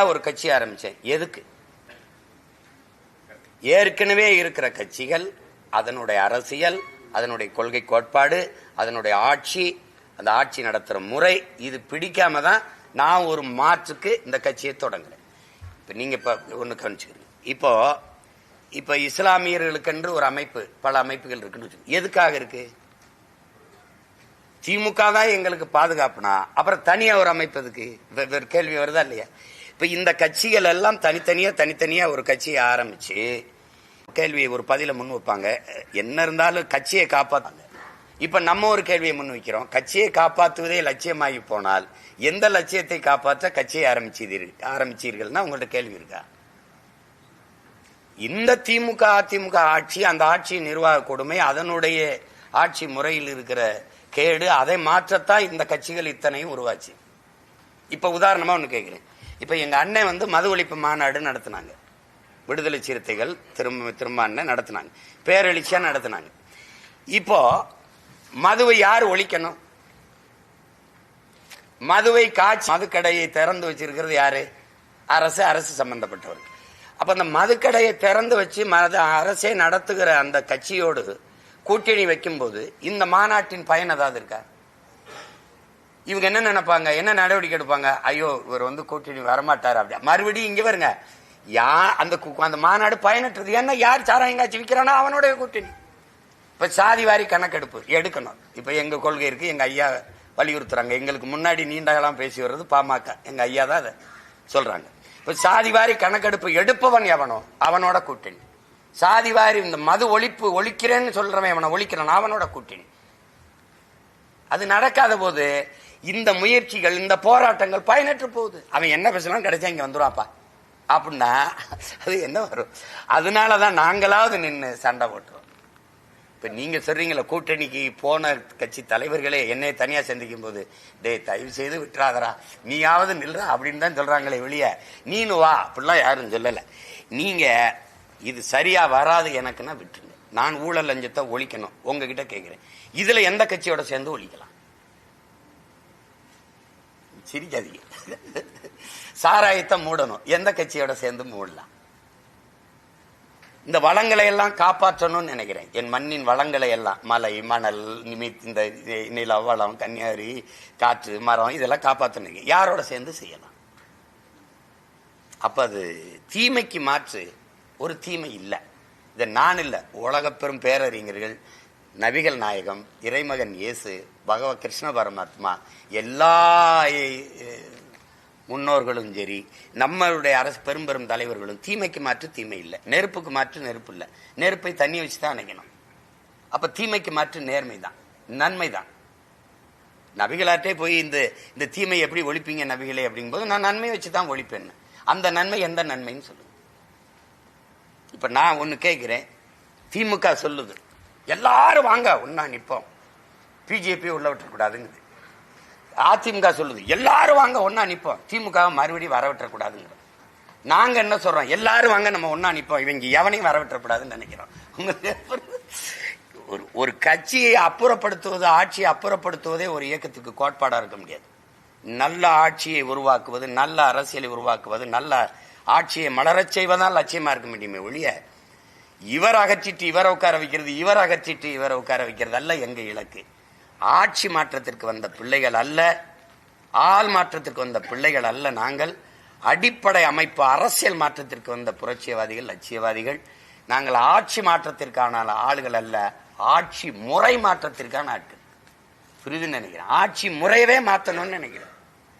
ஒரு கட்சி ஆரம்பிச்சேன். எதுக்கு? ஏற்கனவே இருக்கிற கட்சிகள் அதனுடைய அரசியல் அதனுடைய கொள்கை கோட்பாடு அதனுடைய ஆட்சி அந்த ஆட்சி நடத்துற முறை இது பிடிக்காம தான் நான் ஒரு மாற்றுக்கு இந்த கட்சியை தொடங்குறேன். இப்ப நீங்க இப்ப ஒண்ணு கவனிச்சுக்கணும் இப்போ இப்ப இஸ்லாமியர்களுக்கென்று ஒரு அமைப்பு பல அமைப்புகள் இருக்குன்னு எதுக்காக இருக்கு? திமுக தான் எங்களுக்கு பாதுகாப்புனா அப்புறம் தனியா ஒரு அமைப்பு எதுக்கு? கேள்வி வருதா இல்லையா? இப்போ இந்த கட்சிகள் எல்லாம் தனித்தனியாக தனித்தனியாக ஒரு கட்சியை ஆரம்பித்து கேள்வியை ஒரு பதில முன் வைப்பாங்க. என்ன இருந்தாலும் கட்சியை காப்பாத்தாங்க இப்போ நம்ம ஒரு கேள்வியை முன் வைக்கிறோம். கட்சியை காப்பாற்றுவதே லட்சியமாகி போனால் எந்த லட்சியத்தை காப்பாற்ற கட்சியை ஆரம்பிச்சீர்கள் ஆரம்பிச்சீர்கள்னா உங்கள்ட்ட கேள்வி இருக்கா? இந்த திமுக அதிமுக ஆட்சி அந்த ஆட்சியின் நிர்வாக கொடுமை அதனுடைய ஆட்சி முறையில் இருக்கிற கேடு அதை மாற்றத்தான் இந்த கட்சிகள் இத்தனையும் உருவாச்சு. இப்போ உதாரணமாக ஒன்று கேட்குறேன் இப்போ எங்கள் அண்ணன் வந்து மது ஒழிப்பு மாநாடு நடத்தினாங்க. விடுதலை சிறுத்தைகள் திரும்ப திரும்ப அண்ணன் நடத்தினாங்க. பேரெழுச்சியாக நடத்தினாங்க. இப்போ மதுவை யார் ஒழிக்கணும்? மதுவை காய்ச்சி மதுக்கடையை திறந்து வச்சிருக்கிறது யாரு? அரசு அரசு சம்பந்தப்பட்டவர்கள். அப்போ அந்த மதுக்கடையை திறந்து வச்சு மது அரசே நடத்துகிற அந்த கட்சியோடு கூட்டணி வைக்கும்போது இந்த மாநாட்டின் பயன் ஏதாவது இருக்கா? இவங்க என்ன நினைப்பாங்க? என்ன நடவடிக்கை எடுப்பாங்க? ஐயோ இவர் வந்து கூட்டணி வரமாட்டார் அப்படியா? மறுபடியும் இங்க வருங்க. யா அந்த அந்த மாநாடு பயனற்றது. ஏன்னா யார் சாராயம் விற்கிறானோ அவனுடைய கூட்டணி. இப்ப சாதி வாரி கணக்கெடுப்பு எடுக்கணும். இப்ப எங்க கொள்கை இருக்கு எங்க ஐயா வலியுறுத்துறாங்க. எங்களுக்கு முன்னாடி நீண்ட காலம் பேசி வர்றது பாமக. எங்க ஐயா தான் அதை சொல்றாங்க. இப்ப சாதி வாரி கணக்கெடுப்பு எடுப்பவன் எவனோ அவனோட கூட்டணி. சாதி வாரி இந்த மது ஒழிப்பு ஒழிக்கிறேன்னு சொல்றவன் அவனை ஒழிக்கிறான் அவனோட கூட்டணி. அது நடக்காத போது இந்த முயற்சிகள் இந்த போராட்டங்கள் பயனற்று போகுது. அவன் என்ன பேசலாம் கிடைச்சா இங்க வந்துடுவாப்பா அப்படின்னா அது என்ன வரும்? அதனாலதான் நாங்களாவது நின்று சண்டை போட்டுருவோம் இப்ப நீங்க சொல்றீங்களா கூட்டணிக்கு போன கட்சி தலைவர்களே என்னை தனியா சந்திக்கும் போது டேய் தயவு செய்து விட்டுறாதரா நீயாவது நில்ற அப்படின்னு தான் சொல்றாங்களே வெளிய நீனு வா. அப்படிலாம் யாரும் சொல்லல. நீங்க இது சரியா வராது எனக்குன்னா விட்டுருங்க. நான் ஊழல் லஞ்சத்தை ஒழிக்கணும். உங்ககிட்ட கேட்கிறேன் இதுல எந்த கட்சியோட சேர்ந்து ஒழிக்கலாம்? சிரிக்காதீங்க. சாராயத்தை மூடணும். எந்த கட்சியோட சேர்ந்து மூடலாம்? இந்த வளங்களை எல்லாம் காப்பாற்றணும்னு நினைக்கிறேன். என் மண்ணின் வளங்களை எல்லாம். மலை மணல் நிமித் இந்த நில வளம் கன்னியாரி காற்று மரம் இதெல்லாம் காப்பாற்றணும். யாரோட சேர்ந்து செய்யலாம்? அப்போ அது தீமைக்கு மாற்று ஒரு தீமை இல்லை. இது நான் இல்லை உலகப்பெரும் பேரறிஞர்கள் நபிகள் நாயகம் இறைமகன் இயேசு பகவ கிருஷ்ண பரமாத்மா எல்லா முன்னோர்களும் சரி நம்மளுடைய அரசு பெரும் பெரும் தலைவர்களும் தீமைக்கு மாற்று தீமை இல்லை. நெருப்புக்கு மாற்று நெருப்பு இல்லை. நெருப்பை தண்ணி வச்சு தான் அணைக்கணும். அப்போ தீமைக்கு மாற்று நேர்மை தான் நன்மை தான். நபிகளாட்டே போய் இந்த இந்த தீமை எப்படி ஒழிப்பீங்க நபிகளே அப்படிங்கும்போது நான் நன்மை வச்சு தான் ஒழிப்பேன் அந்த நன்மை எந்த நன்மைன்னு சொல்லுங்கள் இப்போ நான் ஒன்று கேட்குறேன் திமுக சொல்லுது எல்லாரும் வாங்க ஒன்றா நிற்போம் பிஜேபி உள்ள விட்டுறக்கூடாதுங்குது. அதிமுக சொல்லுது எல்லாரும் வாங்க ஒன்றா நிற்போம் திமுகவை மறுபடியும் வர விட்டுறக்கூடாதுங்கிற நாங்கள் என்ன சொல்கிறோம் எல்லாரும் வாங்க நம்ம ஒன்றா நிற்போம் இவங்க எவனையும் வர விட்டுறக்கூடாதுன்னு நினைக்கிறோம். உங்களுக்கு ஒரு ஒரு கட்சியை அப்புறப்படுத்துவது ஆட்சியை அப்புறப்படுத்துவதே ஒரு இயக்கத்துக்கு கோட்பாடாக இருக்க முடியாது. நல்ல ஆட்சியை உருவாக்குவது நல்ல அரசியலை உருவாக்குவது நல்ல ஆட்சியை மலரச் செய்வதால் லட்சியமா இருக்க முடியுமே ஒழிய இவர் அகற்றிட்டு இவரை உட்கார வைக்கிறது இவர் அகற்றிட்டு இவரை உட்கார வைக்கிறது அல்ல எங்க இலக்கு. ஆட்சி மாற்றத்திற்கு வந்த பிள்ளைகள் அல்ல ஆள் மாற்றத்திற்கு வந்த பிள்ளைகள் அல்ல நாங்கள். அடிப்படை அமைப்பு அரசியல் மாற்றத்திற்கு வந்த புரட்சியவாதிகள் லட்சியவாதிகள். நாங்கள் ஆட்சி மாற்றத்திற்கான ஆளுகள் அல்ல ஆட்சி முறை மாற்றத்திற்கான ஆட்கள். புரிதுன்னு நினைக்கிறேன். ஆட்சி முறையவே மாற்றணும்னு நினைக்கிறேன்.